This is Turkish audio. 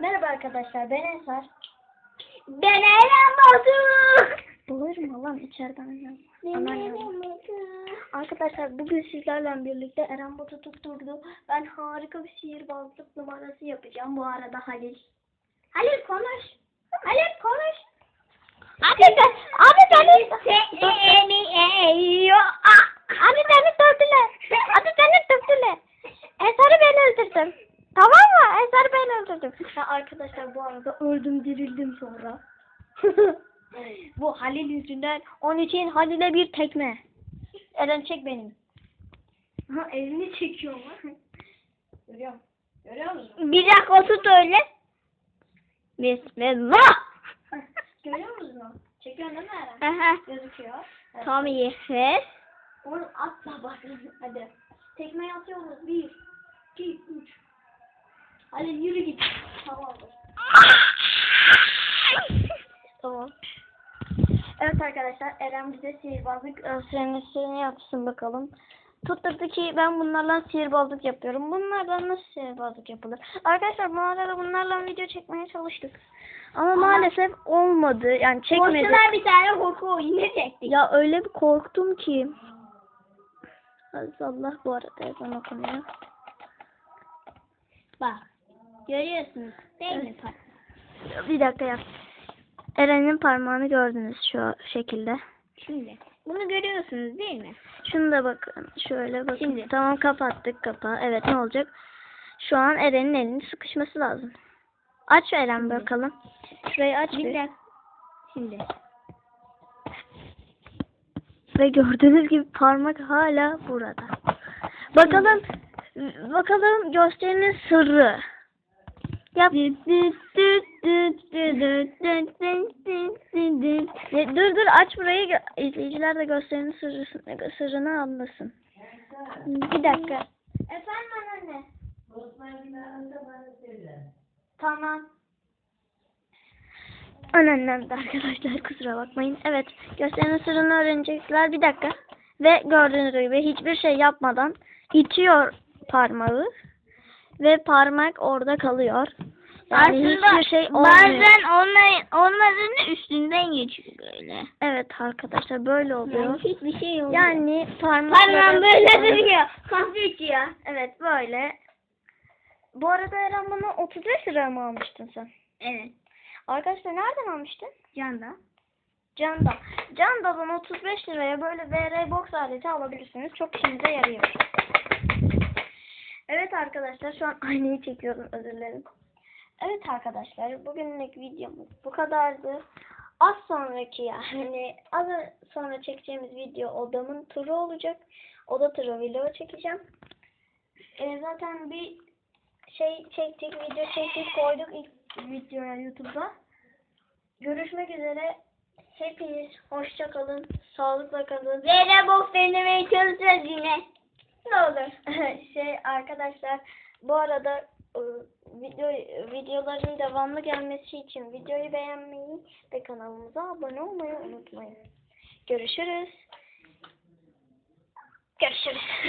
Merhaba arkadaşlar ben Ensar. Ben Eren Bozuk. Bağırma lan içeriden. Aman ya. Arkadaşlar bugün sizlerle birlikte Eren Bot'u tutturdu. Ben harika bir sihirbazlık numarası yapacağım. Bu arada Halil. Halil konuş. Halil konuş. Abi ben, abi beni, Seni abi beni dövdüler. Abi beni dövdüler. Ensar'ı ben öldürdüm. Tamam mı? Ensar'ı ben öldürdüm. Ya arkadaşlar bu arada öldüm dirildim sonra. bu Halil yüzünden. Onun için Halil'e bir tekme. Eren çek benim. Ha elini çekiyor lan. Görüyor musun? Görüyor musun? Bir dakika tut öyle. Bismillah. Görüyor musun? Çekiyorsun değil mi Eren? Aha. Gözüküyor. Evet. Tam yes. Onu atla bak. Hadi. Tekmeyi atıyoruz. Bir, iki, üç. Hadi yürü git. Tamamdır. Tamam. Evet arkadaşlar Eren bize sihirbazlık süreni yapsın bakalım. Tutturdu ki ben bunlarla sihirbazlık yapıyorum. Bunlardan nasıl sihirbazlık yapılır? Arkadaşlar bu arada bunlarla video çekmeye çalıştık. Ama maalesef olmadı. Yani çekmedi. Boşuna bir tane korku oyunu çektik. Ya öyle bir korktum ki. Allah bu arada ezan okunuyor. Bak. Görüyorsunuz değil mi? Bir dakika ya. Eren'in parmağını gördünüz şu şekilde. Şimdi. Bunu görüyorsunuz değil mi? Şunu da bakın. Şöyle bakın. Şimdi. Tamam kapattık kapağı. Evet ne olacak? Şu an Eren'in elinin sıkışması lazım. Aç Eren bakalım. Şurayı aç Bir bir. Şimdi. Ve gördüğünüz gibi parmak hala burada. Bakalım bakalım gösterinin sırrı. Yap. Dur dur aç burayı izleyiciler de gösterinin sırrını, sırrını anlasın. Bir dakika. Efendim anne. Tamam. Anneannem de arkadaşlar kusura bakmayın. Evet gösterinin sırrını öğrenecekler. Bir dakika. Ve gördüğünüz gibi hiçbir şey yapmadan itiyor parmağı. Ve parmak orada kalıyor. Yani hiçbir şey olmuyor. bazen onların, onların üstünden geçiyor böyle. Evet arkadaşlar böyle oluyor. Yani hiçbir şey olmuyor. Yani parmakları... Parmağım böyle duruyor. Kahve içiyor. Evet böyle. Bu arada Eren bunu 35 liraya mı almıştın sen? Evet. Arkadaşlar nereden almıştın? Canda. Canda. Canda'dan 35 liraya böyle VR box aleti alabilirsiniz. Çok işinize yarıyor. Evet arkadaşlar şu an aynayı çekiyorum özür dilerim. Evet arkadaşlar bugünlük videomuz bu kadardı. Az sonraki yani az sonra çekeceğimiz video odamın turu olacak. Oda turu video çekeceğim. Ee, zaten bir şey çektik, video çektik, koyduk ilk videoya YouTube'da. Görüşmek üzere. Hepiniz hoşça kalın, sağlıkla kalın. Zeyre box denemeye çalışacağız yine. Ne olur. şey arkadaşlar bu arada ıı, video videoların devamlı gelmesi için videoyu beğenmeyi ve kanalımıza abone olmayı unutmayın. Görüşürüz. Görüşürüz.